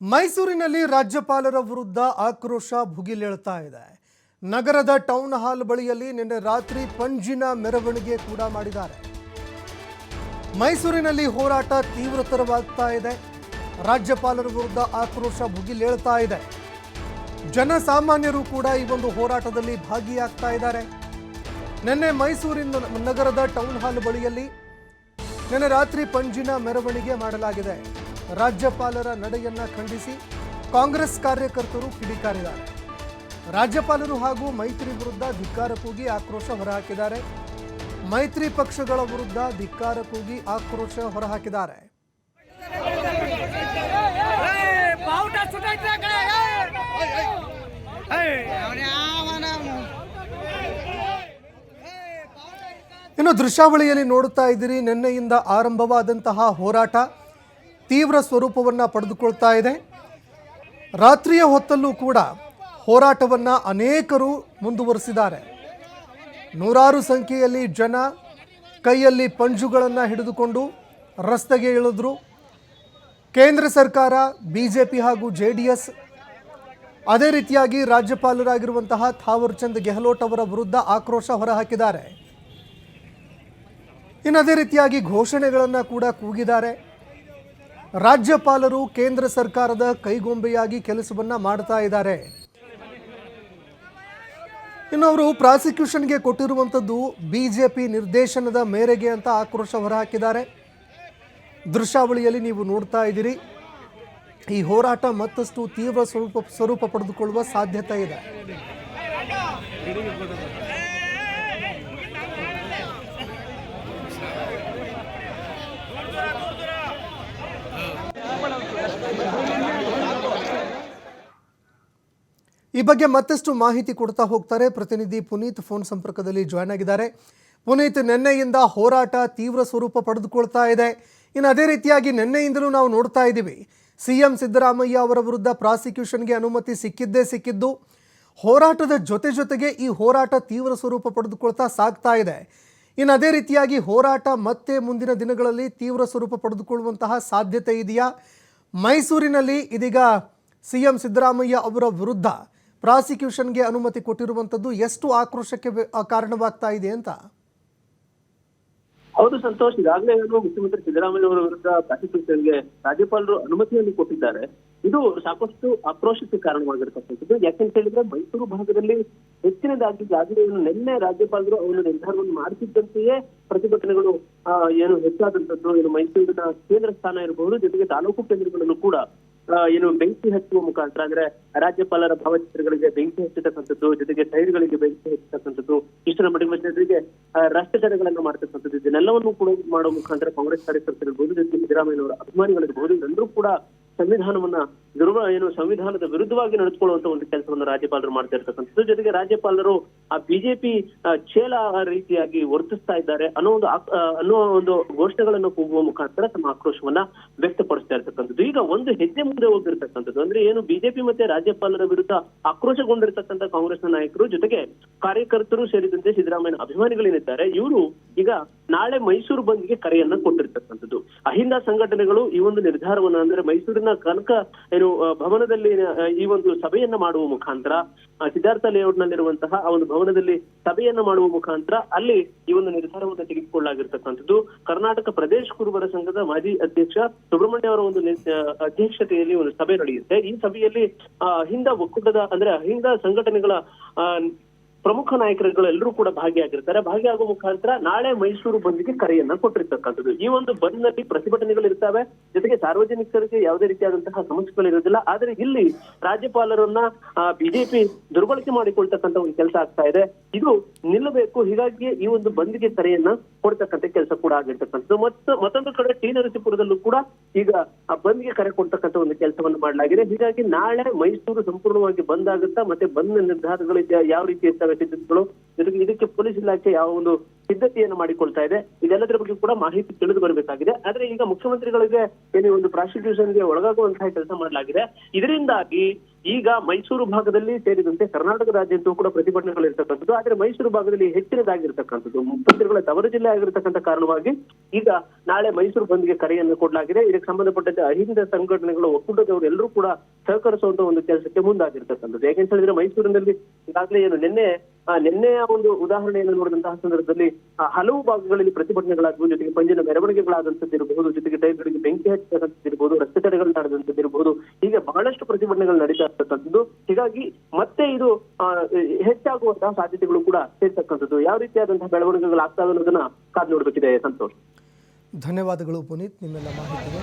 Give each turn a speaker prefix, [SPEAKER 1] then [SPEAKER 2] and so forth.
[SPEAKER 1] ಮೈಸೂರಿನಲ್ಲಿ ರಾಜ್ಯಪಾಲರ ವಿರುದ್ಧ ಆಕ್ರೋಶ ಭುಗಿಲೇಳ್ತಾ ಇದೆ. ನಗರದ ಟೌನ್ ಹಾಲ್ ಬಳಿಯಲ್ಲಿ ನಿನ್ನೆ ರಾತ್ರಿ ಪಂಜಿನ ಮೆರವಣಿಗೆ ಕೂಡ ಮಾಡಿದ್ದಾರೆ. ಮೈಸೂರಿನಲ್ಲಿ ಹೋರಾಟ ತೀವ್ರತರವಾಗ್ತಾ ಇದೆ. ರಾಜ್ಯಪಾಲರ ವಿರುದ್ಧ ಆಕ್ರೋಶ ಭುಗಿಲೇಳ್ತಾ ಇದೆ. ಜನಸಾಮಾನ್ಯರು ಕೂಡ ಈ ಒಂದು ಹೋರಾಟದಲ್ಲಿ ಭಾಗಿಯಾಗ್ತಾ ಇದ್ದಾರೆ. ನಿನ್ನೆ ಮೈಸೂರಿನ ನಗರದ ಟೌನ್ ಹಾಲ್ ಬಳಿಯಲ್ಲಿ ನಿನ್ನೆ ರಾತ್ರಿ ಪಂಜಿನ ಮೆರವಣಿಗೆ ಮಾಡಲಾಗಿದೆ. ರಾಜ್ಯಪಾಲರ ನಡೆಯನ್ನ ಖಂಡಿಸಿ ಕಾಂಗ್ರೆಸ್ ಕಾರ್ಯಕರ್ತರು ಕಿಡಿಕಾರಿದ್ದಾರೆ. ರಾಜ್ಯಪಾಲರು ಹಾಗೂ ಮೈತ್ರಿ ವಿರುದ್ಧ ಧಿಕ್ಕಾರ ಕೂಗಿ ಆಕ್ರೋಶ ಹೊರಹಾಕಿದ್ದಾರೆ. ಮೈತ್ರಿ ಪಕ್ಷಗಳ ವಿರುದ್ಧ ಧಿಕ್ಕಾರ ಕೂಗಿ ಆಕ್ರೋಶ ಹೊರಹಾಕಿದ್ದಾರೆ. ಇನ್ನು ದೃಶ್ಯಾವಳಿಯಲ್ಲಿ ನೋಡುತ್ತಾ ಇದ್ದೀರಿ, ನಿನ್ನೆಯಿಂದ ಆರಂಭವಾದಂತಹ ಹೋರಾಟ. ತೀವ್ರ ಸ್ವರೂಪವನ್ನು ಪಡೆದುಕೊಳ್ತಾ ಇದೆ. ರಾತ್ರಿಯ ಹೊತ್ತಲ್ಲೂ ಕೂಡ ಹೋರಾಟವನ್ನು ಅನೇಕರು ಮುಂದುವರಿಸಿದ್ದಾರೆ. ನೂರಾರು ಸಂಖ್ಯೆಯಲ್ಲಿ ಜನ ಕೈಯಲ್ಲಿ ಪಂಜುಗಳನ್ನು ಹಿಡಿದುಕೊಂಡು ರಸ್ತೆಗೆ ಇಳಿದ್ರು. ಕೇಂದ್ರ ಸರ್ಕಾರ ಬಿ ಜೆ ಪಿ ಹಾಗೂ ಜೆ ಡಿ ಎಸ್ ಅದೇ ರೀತಿಯಾಗಿ ರಾಜ್ಯಪಾಲರಾಗಿರುವಂತಹ ಥಾವರ್ಚಂದ್ ಗೆಹ್ಲೋಟ್ ಅವರ ವಿರುದ್ಧ ಆಕ್ರೋಶ ಹೊರಹಾಕಿದ್ದಾರೆ. ಇನ್ನು ಅದೇ ರೀತಿಯಾಗಿ ಘೋಷಣೆಗಳನ್ನು ಕೂಡ ಕೂಗಿದ್ದಾರೆ. ರಾಜ್ಯಪಾಲರು ಕೇಂದ್ರ ಸರ್ಕಾರದ ಕೈಗೊಂಬೆಯಾಗಿ ಕೆಲಸವನ್ನು ಮಾಡ್ತಾ ಇದ್ದಾರೆ. ಇನ್ನು ಅವರು ಪ್ರಾಸಿಕ್ಯೂಷನ್ಗೆ ಕೊಟ್ಟಿರುವಂಥದ್ದು ಬಿಜೆಪಿ ನಿರ್ದೇಶನದ ಮೇರೆಗೆ ಅಂತ ಆಕ್ರೋಶ ಹೊರಹಾಕಿದ್ದಾರೆ. ದೃಶ್ಯಾವಳಿಯಲ್ಲಿ ನೀವು ನೋಡ್ತಾ ಇದ್ದೀರಿ. ಈ ಹೋರಾಟ ಮತ್ತಷ್ಟು ತೀವ್ರ ಸ್ವರೂಪ ಸ್ವರೂಪ ಪಡೆದುಕೊಳ್ಳುವ ಸಾಧ್ಯತೆ ಇದೆ. ಈ ಬಗ್ಗೆ ಮತ್ತಷ್ಟು ಮಾಹಿತಿ ಕೊಡ್ತಾ ಹೋಗ್ತಾರೆ. ಪ್ರತಿನಿಧಿ ಪುನೀತ್ ಫೋನ್ ಸಂಪರ್ಕದಲ್ಲಿ ಜಾಯ್ನ್ ಆಗಿದ್ದಾರೆ. ಪುನೀತ್ ನಿನ್ನೆಯಿಂದ ಹೋರಾಟ ತೀವ್ರ ಸ್ವರೂಪ ಪಡೆದುಕೊಳ್ತಾ ಇದೆ. ಇನ್ನು ಅದೇ ರೀತಿಯಾಗಿ ನಿನ್ನೆಯಿಂದಲೂ ನಾವು ನೋಡ್ತಾ ಇದ್ದೀವಿ. ಸಿ ಎಂ ಸಿದ್ದರಾಮಯ್ಯ ಅವರ ವಿರುದ್ಧ ಪ್ರಾಸಿಕ್ಯೂಷನ್ಗೆ ಅನುಮತಿ ಸಿಕ್ಕಿದ್ದೇ ಸಿಕ್ಕಿದ್ದು, ಹೋರಾಟದ ಜೊತೆ ಜೊತೆಗೆ ಈ ಹೋರಾಟ ತೀವ್ರ ಸ್ವರೂಪ ಪಡೆದುಕೊಳ್ತಾ ಸಾಗ್ತಾ ಇದೆ. ಇನ್ನು ಅದೇ ರೀತಿಯಾಗಿ ಹೋರಾಟ ಮತ್ತೆ ಮುಂದಿನ ದಿನಗಳಲ್ಲಿ ತೀವ್ರ ಸ್ವರೂಪ ಪಡೆದುಕೊಳ್ಳುವಂತಹ ಸಾಧ್ಯತೆ ಇದೆಯಾ? ಮೈಸೂರಿನಲ್ಲಿ ಇದೀಗ ಸಿ ಎಂ ಸಿದ್ದರಾಮಯ್ಯ ಅವರ ವಿರುದ್ಧ ಪ್ರಾಸಿಕ್ಯೂಷನ್ಗೆ ಅನುಮತಿ ಕೊಟ್ಟಿರುವಂಥದ್ದು ಎಷ್ಟು ಆಕ್ರೋಶಕ್ಕೆ ಕಾರಣವಾಗ್ತಾ ಇದೆ ಅಂತ?
[SPEAKER 2] ಹೌದು ಸಂತೋಷ್, ಈಗಾಗಲೇ ಏನು ಮುಖ್ಯಮಂತ್ರಿ ಸಿದ್ದರಾಮಯ್ಯ ಅವರ ವಿರುದ್ಧ ಪ್ರಾಸಿಕ್ಯೂಷನ್ಗೆ ರಾಜ್ಯಪಾಲರು ಅನುಮತಿಯನ್ನು ಕೊಟ್ಟಿದ್ದಾರೆ. ಇದು ಸಾಕಷ್ಟು ಆಕ್ರೋಶಕ್ಕೆ ಕಾರಣವಾಗಿರ್ತಕ್ಕಂಥದ್ದು. ಯಾಕೆಂತ ಹೇಳಿದ್ರೆ ಮೈಸೂರು ಭಾಗದಲ್ಲಿ ಹೆಚ್ಚಿನದಾಗಿ ಈಗಾಗಲೇ ನಿನ್ನೆ ರಾಜ್ಯಪಾಲರು ಅವರ ನಿರ್ಧಾರವನ್ನು ಮಾಡ್ತಿದ್ದಂತೆಯೇ ಪ್ರತಿಭಟನೆಗಳು ಏನು ಹೆಚ್ಚಾದಂತದ್ದು ಏನು ಮೈಸೂರಿನ ಕೇಂದ್ರ ಸ್ಥಾನ ಇರಬಹುದು, ಜೊತೆಗೆ ತಾಲೂಕು ಕೇಂದ್ರಗಳಲ್ಲೂ ಕೂಡ ಏನು ಬೆಂಕಿ ಹಚ್ಚುವ ಮುಖಾಂತರ, ಅಂದ್ರೆ ರಾಜ್ಯಪಾಲರ ಭಾವಚಿತ್ರಗಳಿಗೆ ಬೆಂಕಿ ಹಚ್ಚತಕ್ಕಂಥದ್ದು, ಜೊತೆಗೆ ಟೈರ್ಗಳಿಗೆ ಬೆಂಕಿ ಹಚ್ಚತಕ್ಕಂಥದ್ದು, ಇಷ್ಟರ ಮಟ್ಟಿಗೆ ಜನರಿಗೆ ತಡೆಗಳನ್ನ ಮಾಡ್ತಕ್ಕಂಥದ್ದು ಇದನ್ನೆಲ್ಲವನ್ನು ಕೂಡ ಮಾಡುವ ಮುಖಾಂತರ ಕಾಂಗ್ರೆಸ್ ಕಾರ್ಯಕರ್ತರಿರ್ಬೋದು, ಜೊತೆಗೆ ಸಿದ್ದರಾಮಯ್ಯನವರ ಅಭಿಮಾನಿಗಳಿರ್ಬೋದು ಎಲ್ಲರೂ ಕೂಡ ಸಂವಿಧಾನವನ್ನ ದುರ್ವ ಏನು ಸಂವಿಧಾನದ ವಿರುದ್ಧವಾಗಿ ನಡೆದುಕೊಳ್ಳುವಂತ ಒಂದು ಕೆಲಸವನ್ನು ರಾಜ್ಯಪಾಲರು ಮಾಡ್ತಾ ಇರ್ತಕ್ಕಂಥದ್ದು. ಜೊತೆಗೆ ರಾಜ್ಯಪಾಲರು ಆ ಬಿಜೆಪಿ ಚೇಲ ರೀತಿಯಾಗಿ ವರ್ತಿಸ್ತಾ ಇದ್ದಾರೆ ಅನ್ನೋ ಒಂದು ಅನ್ನೋ ಒಂದು ಘೋಷಣೆಗಳನ್ನು ಕೂಗುವ ಮುಖಾಂತರ ತಮ್ಮ ಆಕ್ರೋಶವನ್ನ ವ್ಯಕ್ತಪಡಿಸ್ತಾ ಇರ್ತಕ್ಕಂಥದ್ದು. ಈಗ ಒಂದು ಹೆಜ್ಜೆ ಮುಂದೆ ಹೋಗಿರ್ತಕ್ಕಂಥದ್ದು ಅಂದ್ರೆ ಏನು ಬಿಜೆಪಿ ಮತ್ತೆ ರಾಜ್ಯಪಾಲರ ವಿರುದ್ಧ ಆಕ್ರೋಶಗೊಂಡಿರ್ತಕ್ಕಂಥ ಕಾಂಗ್ರೆಸ್ನ ನಾಯಕರು ಜೊತೆಗೆ ಕಾರ್ಯಕರ್ತರು ಸೇರಿದಂತೆ ಸಿದ್ದರಾಮಯ್ಯ ಅಭಿಮಾನಿಗಳೇನಿದ್ದಾರೆ ಇವರು ಈಗ ನಾಳೆ ಮೈಸೂರು ಬಂದ್ಗೆ ಕರೆಯನ್ನ ಕೊಟ್ಟಿರ್ತಕ್ಕಂಥದ್ದು. ಅಹಿಂದ ಸಂಘಟನೆಗಳು ಈ ಒಂದು ನಿರ್ಧಾರವನ್ನ ಅಂದ್ರೆ ಮೈಸೂರಿನ ಕನಕ ಏನು ಭವನದಲ್ಲಿ ಈ ಒಂದು ಸಭೆಯನ್ನ ಮಾಡುವ ಮುಖಾಂತರ ಸಿದ್ಧಾರ್ಥ ಲೇಔಟ್ ನಲ್ಲಿರುವಂತಹ ಆ ಒಂದು ಭವನದಲ್ಲಿ ಸಭೆಯನ್ನ ಮಾಡುವ ಮುಖಾಂತರ ಅಲ್ಲಿ ಈ ಒಂದು ನಿರ್ಧಾರವನ್ನು ತೆಗೆದುಕೊಳ್ಳಲಾಗಿರ್ತಕ್ಕಂಥದ್ದು. ಕರ್ನಾಟಕ ಪ್ರದೇಶ ಕುರುಬರ ಸಂಘದ ಮಾಜಿ ಅಧ್ಯಕ್ಷ ಸುಬ್ರಹ್ಮಣ್ಯ ಅವರ ಒಂದು ಅಧ್ಯಕ್ಷತೆಯಲ್ಲಿ ಒಂದು ಸಭೆ ನಡೆಯುತ್ತೆ. ಈ ಸಭೆಯಲ್ಲಿ ಅಹಿಂದ ಒಕ್ಕೂಟದ, ಅಂದ್ರೆ ಅಹಿಂದ ಸಂಘಟನೆಗಳ ಪ್ರಮುಖ ನಾಯಕರುಗಳು ಎಲ್ಲರೂ ಕೂಡ ಭಾಗಿಯಾಗಿರ್ತಾರೆ. ಭಾಗಿಯಾಗುವ ಮುಖಾಂತರ ನಾಳೆ ಮೈಸೂರು ಬಂದಿಗೆ ಕರೆಯನ್ನ ಕೊಟ್ಟಿರ್ತಕ್ಕಂಥದ್ದು. ಈ ಒಂದು ಬಂದ್ನಲ್ಲಿ ಪ್ರತಿಭಟನೆಗಳು ಇರ್ತವೆ ಜೊತೆಗೆ ಸಾರ್ವಜನಿಕರಿಗೆ ಯಾವುದೇ ರೀತಿಯಾದಂತಹ ಸಮಸ್ಯೆಗಳು ಇರೋದಿಲ್ಲ ಆದ್ರೆ ಇಲ್ಲಿ ರಾಜ್ಯಪಾಲರನ್ನ ಬಿಜೆಪಿ ದುರ್ಬಳಕೆ ಮಾಡಿಕೊಳ್ತಕ್ಕಂಥ ಒಂದು ಕೆಲಸ ಆಗ್ತಾ ಇದೆ. ಇದು ನಿಲ್ಲಬೇಕು. ಹೀಗಾಗಿ ಈ ಒಂದು ಬಂದ್ಗೆ ಕರೆಯನ್ನ ಕೊಡ್ತಕ್ಕಂಥ ಕೆಲಸ ಕೂಡ ಆಗಿರ್ತಕ್ಕಂಥದ್ದು. ಮತ್ತು, ಮತ್ತೊಂದು ಕಡೆ ಟಿ ನರಸೀಪುರದಲ್ಲೂ ಕೂಡ ಈಗ ಆ ಬಂದ್ಗೆ ಕರೆ ಕೊಡ್ತಕ್ಕಂಥ ಒಂದು ಕೆಲಸವನ್ನು ಮಾಡಲಾಗಿದೆ. ಹೀಗಾಗಿ ನಾಳೆ ಮೈಸೂರು ಸಂಪೂರ್ಣವಾಗಿ ಬಂದ್ ಆಗುತ್ತಾ, ಮತ್ತೆ ಬಂದ್ ನಿರ್ಧಾರಗಳು ಯಾವ ರೀತಿ ಇರ್ತವೆ చట్టవిద్యుత్తులు ಜೊತೆಗೆ ಇದಕ್ಕೆ ಪೊಲೀಸ್ ಇಲಾಖೆ ಯಾವ ಒಂದು ಸಿದ್ಧತೆಯನ್ನು ಮಾಡಿಕೊಳ್ತಾ ಇದೆ. ಇದೆಲ್ಲದರ ಬಗ್ಗೆ ಕೂಡ ಮಾಹಿತಿ ತಿಳಿದು ಬರಬೇಕಾಗಿದೆ. ಆದ್ರೆ ಈಗ ಮುಖ್ಯಮಂತ್ರಿಗಳಿಗೆ ಏನು ಒಂದು ಪ್ರಾಸಿಕ್ಯೂಷನ್ಗೆ ಒಳಗಾಗುವಂತಹ ಕೆಲಸ ಮಾಡಲಾಗಿದೆ. ಇದರಿಂದಾಗಿ ಈಗ ಮೈಸೂರು ಭಾಗದಲ್ಲಿ ಸೇರಿದಂತೆ ಕರ್ನಾಟಕ ರಾಜ್ಯಂತೂ ಕೂಡ ಪ್ರತಿಭಟನೆಗಳು ಇರ್ತಕ್ಕಂಥದ್ದು ಆದ್ರೆ ಮೈಸೂರು ಭಾಗದಲ್ಲಿ ಹೆಚ್ಚಿನದಾಗಿರ್ತಕ್ಕಂಥದ್ದು. ಮುಖ್ಯಮಂತ್ರಿಗಳ ತವರು ಜಿಲ್ಲೆ ಆಗಿರ್ತಕ್ಕಂಥ ಕಾರಣವಾಗಿ ಈಗ ನಾಳೆ ಮೈಸೂರು ಬಂದ್ಗೆ ಕರೆಯನ್ನು ಕೊಡಲಾಗಿದೆ. ಇದಕ್ಕೆ ಸಂಬಂಧಪಟ್ಟಂತೆ ಅಹಿಂದ ಸಂಘಟನೆಗಳು ಒಕ್ಕೂಟದವರು ಎಲ್ಲರೂ ಕೂಡ ಸಹಕರಿಸುವಂತ ಒಂದು ಕೆಲಸಕ್ಕೆ ಮುಂದಾಗಿರ್ತಕ್ಕಂಥದ್ದು. ಯಾಕೆಂತ ಹೇಳಿದ್ರೆ ಮೈಸೂರಿನಲ್ಲಿ ಈಗಾಗಲೇ ಏನು ನಿನ್ನೆ ನಿನ್ನೆಯ ಒಂದು ಉದಾಹರಣೆಯನ್ನು ನೋಡಿದಂತಹ ಸಂದರ್ಭದಲ್ಲಿ ಆ, ಹಲವು ಭಾಗಗಳಲ್ಲಿ ಪ್ರತಿಭಟನೆಗಳಾಗುವ ಜೊತೆಗೆ ಪಂಜಿನ ಮೆರವಣಿಗೆಗಳಾದಂಥದ್ದು ಇರಬಹುದು ಜೊತೆಗೆ ಟೈರ್ಗಳಿಗೆ ಬೆಂಕಿ ಹಚ್ಚದಂಥದ್ದು ಇರಬಹುದು ರಸ್ತೆ ತಡೆಗಳು ನಡೆದಂಥದ್ದು ಇರಬಹುದು ಹೀಗೆ ಬಹಳಷ್ಟು ಪ್ರತಿಭಟನೆಗಳು ನಡೀತಾ ಇರ್ತಕ್ಕಂಥದ್ದು. ಹೀಗಾಗಿ ಮತ್ತೆ ಇದು ಹೆಚ್ಚಾಗುವಂತಹ ಸಾಧ್ಯತೆಗಳು ಕೂಡ ಸೇರ್ತಕ್ಕಂಥದ್ದು ಯಾವ ರೀತಿಯಾದಂತಹ ಬೆಳವಣಿಗೆಗಳು ಆಗ್ತಾವೆ ಅನ್ನೋದನ್ನ ಕಾದು ನೋಡಬೇಕಿದೆ ಸಂತೋಷ್.
[SPEAKER 1] ಧನ್ಯವಾದಗಳು ಪುನೀತ್ ನಿಮ್ಮೆಲ್ಲ ಮಾಹಿತಿಗೆ.